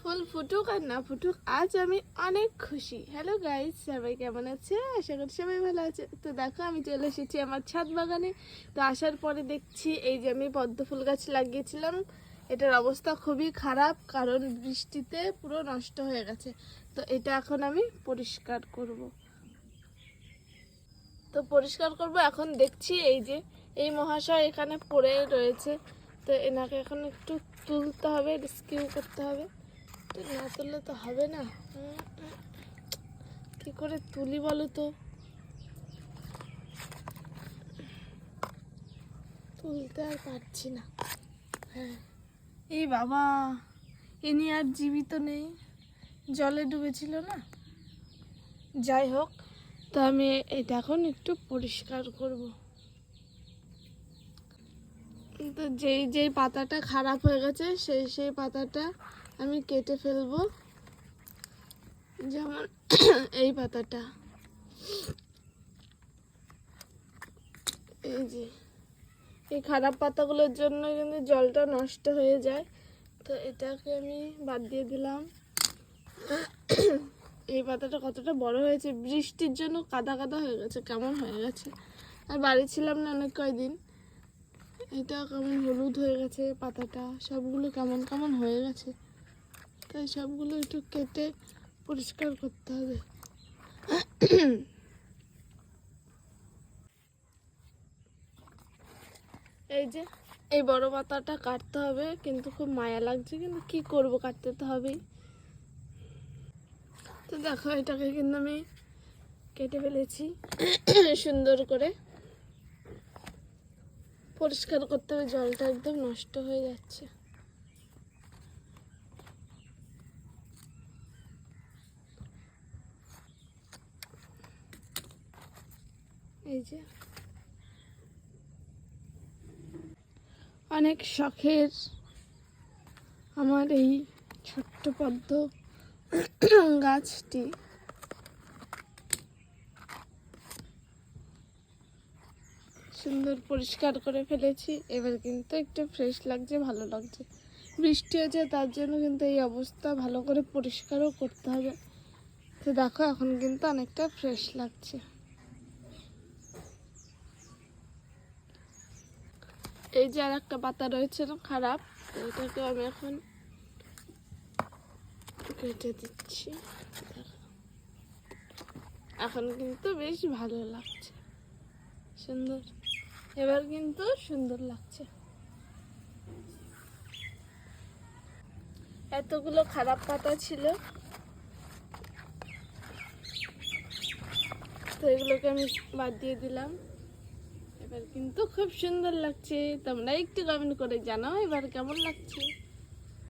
ফুল ফুটুক আর না ফুটুক, আজ আমি অনেক খুশি। হ্যালো গাইজ সবাই কেমন আছে? আশা করি সবাই ভালো আছে। তো দেখো, আমি চলে এসেছি আমার ছাদ বাগানে। তো আসার পরে দেখছি এই যে আমি পদ্ম ফুল গাছ লাগিয়েছিলাম। এটার অবস্থা খুবই খারাপ কারণ বৃষ্টিতে পুরো নষ্ট হয়ে গেছে। তো এটা এখন আমি পরিষ্কার করব। তো পরিষ্কার করব, এখন দেখছি এই যে, এই মহাশয় এখানে পড়ে রয়েছে। তো এনাকে এখন একটু তুলতে হবে রেস্কিউ করতে হবে। না তুললে তো হবে না। কি করে তুলি বলো তো? তুলতে আর পারছি না। হ্যাঁ। এই বাবা ইনি আর জীবিত নেই। জলে ডুবেছিল না? যাই হোক, তো আমি এটা এখন একটু পরিষ্কার করব। তো যেই যেই পাতাটা খারাপ হয়ে গেছে, সেই সেই পাতাটা আমি কেটে ফেলব। যেমন এই পাতাটা। এই যে। এই খারাপ পাতাগুলোর জন্য কিন্তু জলটা নষ্ট হয়ে যায়। তো এটাকে আমি বাদ দিয়ে দিলাম। এই পাতাটা কতটা বড় হয়েছে, বৃষ্টির জন্য কাদা কাদা হয়ে গেছে, কেমন হয়ে গেছে? আর বাড়ি ছিলাম না অনেক কয়দিন। এটা কেমন হলুদ হয়ে গেছে পাতাটা, সবগুলো কেমন কেমন হয়ে গেছে। তাই সবগুলো একটু কেটে পরিষ্কার করতে হবে। এই যে, এই বড় পাতাটা কাটতে হবে, কিন্তু খুব মায়া লাগছে, কিন্তু কি করব, কাটতে তো হবেই। তো দেখো, এটাকে কিন্তু আমি কেটে ফেলেছি। সুন্দর করে পরিষ্কার করতে হবে, জলটা একদম নষ্ট হয়ে যাচ্ছে। এই যে। অনেক শখের আমার এই ছোট্ট পদ্ম গাছটি। সুন্দর পরিষ্কার করে ফেলেছি। এবার কিন্তু একটু ফ্রেশ লাগছে, ভালো লাগছে। বৃষ্টি হয়েছে, তার জন্য কিন্তু এই অবস্থা। ভালো করে পরিষ্কারও করতে হবে। তো দেখো, এখন কিন্তু অনেকটা ফ্রেশ লাগছে। এই যে আর একটা পাতা রয়েছে খারাপ এটাকে আমি এখন কেটে দিচ্ছি। এখন কিন্তু বেশ ভালো লাগছে। সুন্দর। এবার কিন্তু সুন্দর লাগছে। এতগুলো খারাপ পাতা ছিল। তো এগুলোকে আমি বাদ দিয়ে দিলাম। এবার কিন্তু খুব সুন্দর লাগছে। তোমরা একটু কমেন্ট করে জানাও এবার কেমন লাগছে।